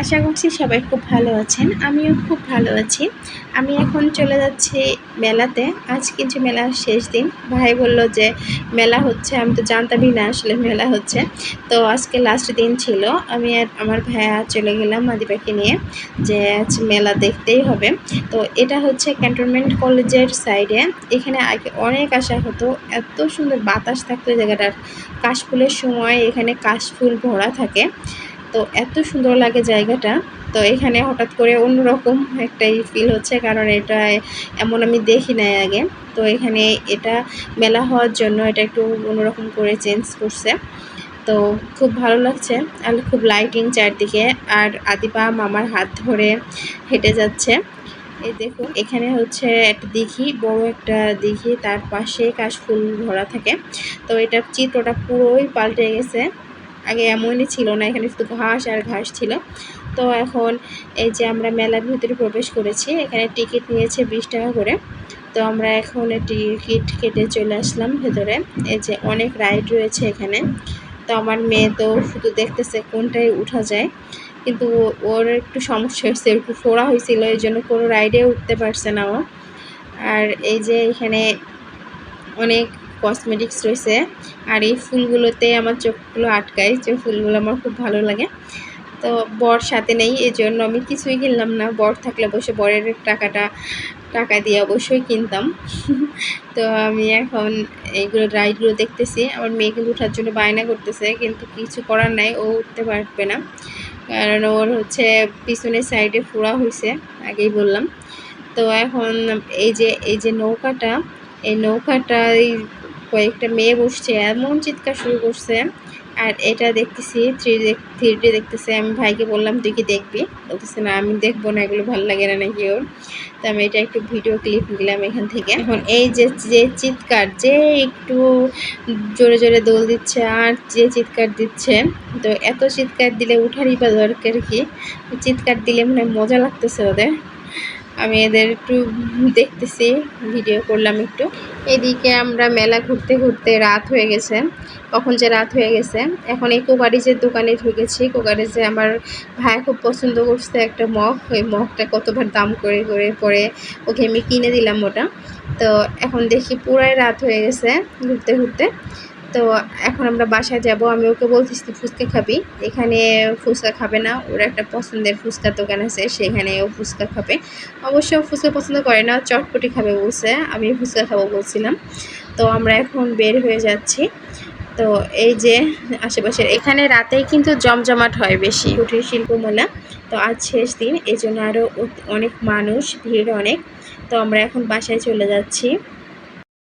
আশা করছি সবাই খুব ভালো আছেন। আমিও খুব ভালো আছি। আমি এখন চলে যাচ্ছি মেলাতে। আজ কিন্তু মেলার শেষ দিন, ভাই বলল যে মেলা হচ্ছে, আমি তো জানতামই না আসলে মেলা হচ্ছে। তো আজকে লাস্ট দিন ছিল। আমি আর আমার ভাইয়া চলে গেলাম মাদিপাকে নিয়ে, যে আজ মেলা দেখতেই হবে। তো এটা হচ্ছে ক্যান্টনমেন্ট কলেজের সাইডে এখানে আগে অনেক আসা হতো, এত সুন্দর বাতাস থাকতো জায়গাটার। কাশফুলের সময় এখানে কাশফুল ভরা থাকে। তো এত সুন্দর লাগে জায়গাটা। তো এখানে হঠাৎ করে অন্যরকম একটাই ফিল হচ্ছে, কারণ এটা এমন আমি দেখি নাই আগে। তো এখানে এটা মেলা হওয়ার জন্য এটা একটু অন্যরকম করে চেঞ্জ করছে। তো খুব ভালো লাগছে আর খুব লাইটিং চারদিকে। আর আদিপা মামার হাত ধরে হেঁটে যাচ্ছে। এই দেখুন এখানে হচ্ছে একটা দিঘি, বড় একটা দিঘি। তার পাশে কাশফুল ভরা থাকে। তো এটা চিত্রটা পুরোই পাল্টে গেছে। আগে এমনই ছিল না, এখানে শুধু ঘাস আর ঘাস ছিল। তো এখন এই যে আমরা মেলার ভিতরে প্রবেশ করেছি, এখানে টিকিট নিয়েছে বিশ টাকা করে। তো আমরা এখন টিকিট কেটে চলে আসলাম ভেতরে। এই যে অনেক রাইড রয়েছে এখানে। তো আমার মেয়ে তো শুধু দেখতেছে কোনটায় উঠা যায়। কিন্তু ওর একটু সমস্যা হয়েছে, একটু ফোড়া হয়েছিল, এই জন্য কোনো রাইডে উঠতে পারছে না ও। আর এই যে এখানে অনেক কসমেটিক্স রয়েছে। আর এই ফুলগুলোতে আমার চোখগুলো আটকায়, যে ফুলগুলো আমার খুব ভালো লাগে। তো বর সাথে নেই এই জন্য আমি কিছুই কিনলাম না। বর থাকলে বসে বরের টাকাটা, টাকা দিয়ে অবশ্যই কিনতাম। তো আমি এখন এইগুলো রাইডগুলো দেখতেছি। আমার মেয়ে কিন্তু ওঠার জন্য বায়না করতেছে, কিন্তু কিছু করার নাই, ও উঠতে পারবে না। কারণ ওর হচ্ছে পিছনের সাইডে ফোড়া হয়েছে আগেই বললাম। তো এখন এই যে এই যে নৌকাটা, এই নৌকাটায় কয়েকটা মেয়ে বসছে, এমন চিৎকার শুরু করছে। আর এটা দেখতেছি থ্রি থ্রি ডি দেখতেছে। আমি ভাইকে বললাম, তুই কি দেখবি? বলতেছে, না, আমি দেখব না, এগুলো ভালো লাগে না নাকি ওর? তো আমি এটা একটু ভিডিও ক্লিপ নিলাম এখান থেকে। এখন এই যে যে চিৎকার, যে একটু জোরে জোরে দোল দিচ্ছে আর যে চিৎকার দিচ্ছে, তো এত চিৎকার দিলে উঠারই বা দরকার কি। চিৎকার দিলে মনে মজা লাগতেছে ওদের। আমি এদের একটু দেখতেছি ভিডিও করলাম একটু। এদিকে আমরা মেলা ঘুরতে ঘুরতে রাত হয়ে গেছে। কখন যে রাত হয়ে গেছে? এখন এই কোকারিজের দোকানে ঢুকেছি। কোকারিজে আমার ভাই খুব পছন্দ করছে একটা মগ। ওই মগটা কতবার দাম করে করে পরে ওকে আমি কিনে দিলাম ওটা। তো এখন দেখি পুরাই রাত হয়ে গেছে ঘুরতে ঘুরতে। তো এখন আমরা বাসায় যাব, আমি ওকে বলতেছি ফুচকা খাবি? এখানে ফুচকা খাবে না, ওর একটা পছন্দের ফুচকার দোকান আছে, সেখানে ও ফুচকা খাবে। অবশ্য ফুচকা পছন্দ করে না, চটপটি খাবে বলছে, আমি ফুচকা খাব বলছিলাম। তো আমরা এখন বের হয়ে যাচ্ছি। তো এই যে আশেপাশের, এখানে রাতেই কিন্তু জমজমাট হয় বেশি, কুটির শিল্পমেলা তো আজ শেষ দিন এই জন্য আরও অনেক মানুষ, ভিড় অনেক। তো আমরা এখন বাসায় চলে যাচ্ছি।